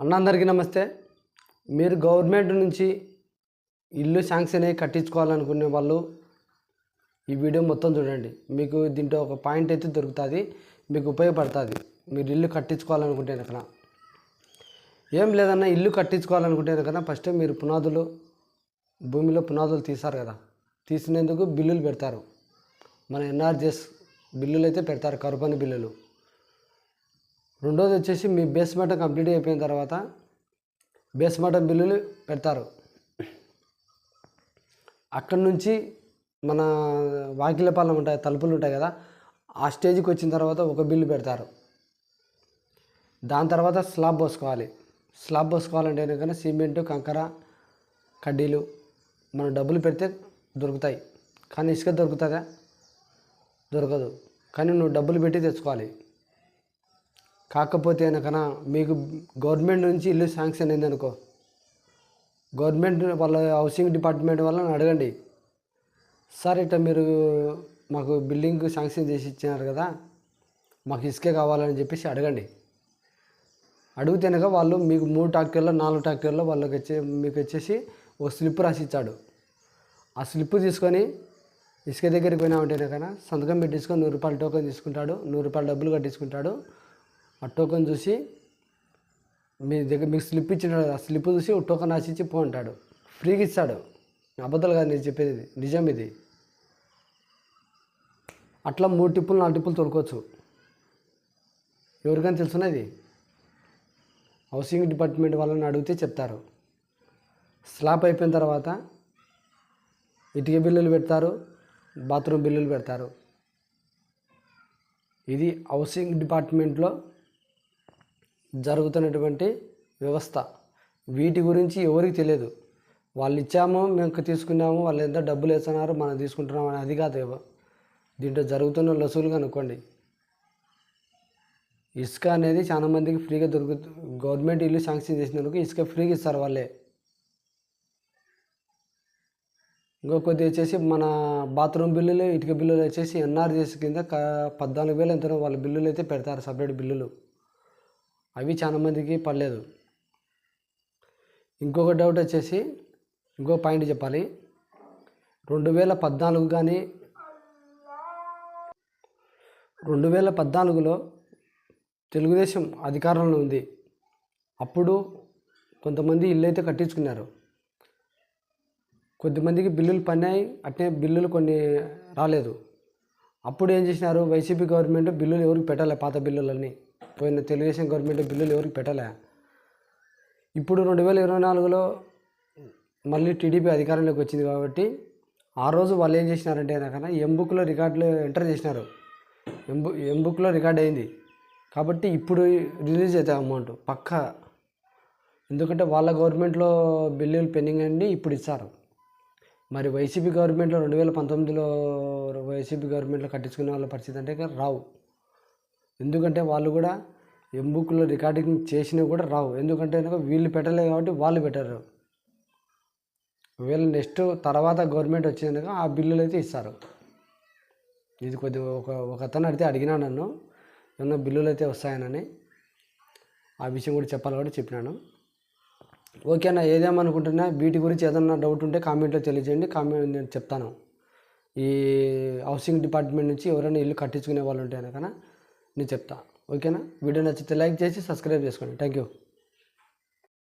అన్నందరికీ నమస్తే. మీరు గవర్నమెంట్ నుంచి ఇల్లు శాంక్షన్ అయ్యి కట్టించుకోవాలనుకునే వాళ్ళు ఈ వీడియో మొత్తం చూడండి. మీకు దీంట్లో ఒక పాయింట్ అయితే దొరుకుతుంది మీకు ఉపయోగపడుతుంది. మీరు ఇల్లు కట్టించుకోవాలనుకుంటే కనుక. ఏం లేదన్నా ఇల్లు కట్టించుకోవాలనుకుంటే కనుక ఫస్ట్ మీరు పునాదులు భూమిలో పునాదులు తీశారు కదా. తీసినందుకు బిల్లులు పెడతారు. మన ఎన్ఆర్జెస్ బిల్లులు అయితే పెడతారు కరుపని బిల్లులు. రెండోది వచ్చేసి మీ బేస్ మటం కంప్లీట్ అయిపోయిన తర్వాత బేస్ మటం బిల్లులు పెడతారు. అక్కడి నుంచి మన వాకిలపాలెం ఉంటాయి తలుపులు ఉంటాయి కదా ఆ స్టేజ్కి వచ్చిన తర్వాత ఒక బిల్లు పెడతారు. దాని తర్వాత స్లాబ్ పోసుకోవాలి. స్లాబ్ పోసుకోవాలంటే కనుక సిమెంట్ కంకర కడ్డీలు మనం డబ్బులు పెడితే దొరుకుతాయి. కానీ ఇసుక దొరుకుతుందా? దొరకదు. కానీ నువ్వు డబ్బులు పెట్టి తెచ్చుకోవాలి. కాకపోతే కనుక మీకు గవర్నమెంట్ నుంచి ఇల్లు శాంక్షన్ అయింది అనుకో గవర్నమెంట్ వాళ్ళ హౌసింగ్ డిపార్ట్మెంట్ వాళ్ళని అడగండి. సార్ ఇట్లా మీరు మాకు బిల్డింగ్ శాంక్షన్ చేసి ఇచ్చినారు కదా మాకు ఇసుకే కావాలని చెప్పేసి అడగండి. అడిగితేనక వాళ్ళు మీకు మూడు ట్రాక్టర్లో నాలుగు ట్రాక్టర్లో వాళ్ళకి వచ్చే మీకు వచ్చేసి ఒక స్లిప్ రాసి ఇచ్చాడు ఆ స్లిప్ తీసుకొని ఇసుక దగ్గరికి పోయినామంటేనే కదా సంతకం పెట్టించుకొని నూరు రూపాయల టోకెన్ తీసుకుంటాడు నూరు రూపాయల డబ్బులు కట్టించుకుంటాడు ఆ టోకెన్ చూసి మీ దగ్గర మీకు స్లిప్ ఇచ్చినాడు ఆ స్లిప్ చూసి ఓ టోకెన్ రాసి పోంటాడు పో అంటాడు. ఫ్రీగా ఇస్తాడు. అబద్ధాలు కాదు నేను చెప్పేది ఇది. నిజం ఇది. అట్లా మూడు టిప్పులు నాలుగు టిప్పులు తొడుకోవచ్చు ఎవరికైనా తెలుసున్నది హౌసింగ్ డిపార్ట్మెంట్ వాళ్ళని అడిగితే చెప్తారు. స్లాబ్ అయిపోయిన తర్వాత ఇటుక బిల్లులు పెడతారు బాత్రూమ్ బిల్లులు పెడతారు. ఇది హౌసింగ్ డిపార్ట్మెంట్లో జరుగుతున్నటువంటి వ్యవస్థ. వీటి గురించి ఎవరికి తెలియదు. వాళ్ళు ఇచ్చాము మేము తీసుకున్నాము వాళ్ళు ఎంత డబ్బులు వేస్తున్నారు మనం తీసుకుంటున్నాము అని అది కాదు దీంట్లో జరుగుతున్న లసులు కనుక్కోండి. ఇసుక అనేది చాలా మందికి ఫ్రీగా దొరుకుతు గవర్నమెంట్ ఇల్లు శాంక్షన్ చేసినందుకు ఇసుక ఫ్రీగా ఇస్తారు వాళ్ళే. ఇంకో కొద్ది వచ్చేసి మన బాత్రూమ్ బిల్లులు ఇటుక బిల్లులు వచ్చేసి ఎన్ఆర్జీఎస్ కింద పద్నాలుగు వేలు ఎంతనో వాళ్ళ బిల్లులు అయితే పెడతారు సపరేట్ బిల్లులు. అవి చాలా మందికి పడలేదు. ఇంకొక డౌట్ వచ్చేసి ఇంకో పాయింట్ చెప్పాలి. రెండు వేల పద్నాలుగు కానీ రెండు వేల పద్నాలుగులో తెలుగుదేశం అధికారంలో ఉంది. అప్పుడు కొంతమంది ఇల్లు అయితే కట్టించుకున్నారు. కొద్దిమందికి బిల్లులు పన్నాయి అట్నే బిల్లులు కొన్ని రాలేదు. అప్పుడు ఏం చేసినారు? వైసీపీ గవర్నమెంట్ బిల్లులు ఎవరికి పెట్టాలి పాత బిల్లులన్నీ. పోయిన తెలుగుదేశం గవర్నమెంట్ బిల్లులు ఎవరికి పెట్టలే? ఇప్పుడు రెండు వేల ఇరవై నాలుగులో మళ్ళీ టీడీపీ అధికారంలోకి వచ్చింది కాబట్టి ఆ రోజు వాళ్ళు ఏం చేసినారంటే కనుక ఎంబుక్లో రికార్డులు ఎంటర్ చేసినారు. ఎం ఎంబుక్లో రికార్డ్ అయింది. కాబట్టి ఇప్పుడు రిలీజ్ అవుతాయి అమౌంట్ పక్కా. ఎందుకంటే వాళ్ళ గవర్నమెంట్లో బిల్లులు పెండింగ్ అండి ఇప్పుడు ఇచ్చారు. మరి వైసీపీ గవర్నమెంట్లో రెండు వేల పంతొమ్మిదిలో వైసీపీ గవర్నమెంట్లో కట్టించుకునే వాళ్ళ పరిస్థితి అంటే రావు. ఎందుకంటే వాళ్ళు కూడా ఎంబుక్లో రికార్డింగ్ చేసినవి కూడా రావు. ఎందుకంటే వీళ్ళు పెట్టలేదు కాబట్టి వాళ్ళు పెట్టరు. వీళ్ళు నెక్స్ట్ తర్వాత గవర్నమెంట్ వచ్చినాక ఆ బిల్లులు అయితే ఇస్తారు. ఇది కొద్దిగా ఒక ఒక అతను అడిగితే అడిగినా నన్ను. ఏమన్నా బిల్లులు అయితే వస్తాయనని. ఆ విషయం కూడా చెప్పాలి కూడా చెప్పినాను. ఓకే అన్న ఏదేమనుకుంటున్నా? వీటి గురించి ఏదన్నా డౌట్ ఉంటే కామెంట్లో తెలియజేయండి. కామెంట్ నేను చెప్తాను. ఈ హౌసింగ్ డిపార్ట్మెంట్ నుంచి ఎవరైనా ఇల్లు కట్టించుకునే వాళ్ళు ఉంటే కనుక నేను చెప్తా. ఓకేనా? వీడియో నచ్చితే లైక్ చేసి సబ్స్క్రైబ్ చేసుకోండి. Thank you